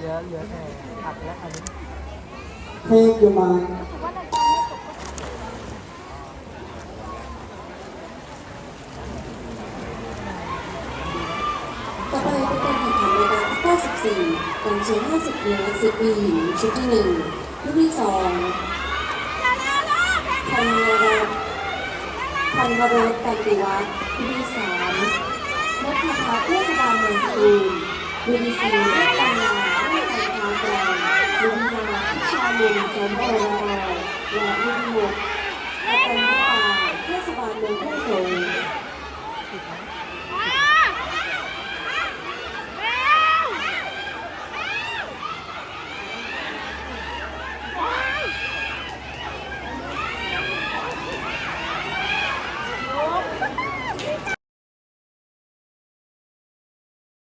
เหลือแต่ผักและอันนี้เพลงอยู่มาต่อไปเป็นการแข่งขันในการที่94การชิง50เมตร10ปีหญิงชุดที่1ลูกที่2พันวรสพันวรสตันติวัฒน์ลูกที่3นัทพัฒน์เทศบาลเมืองสตูลลูกที่4 บุญสมบูรณ์และยิ่งหมดเป็นป่าเทศบาลเมืองแพร่สงฆ์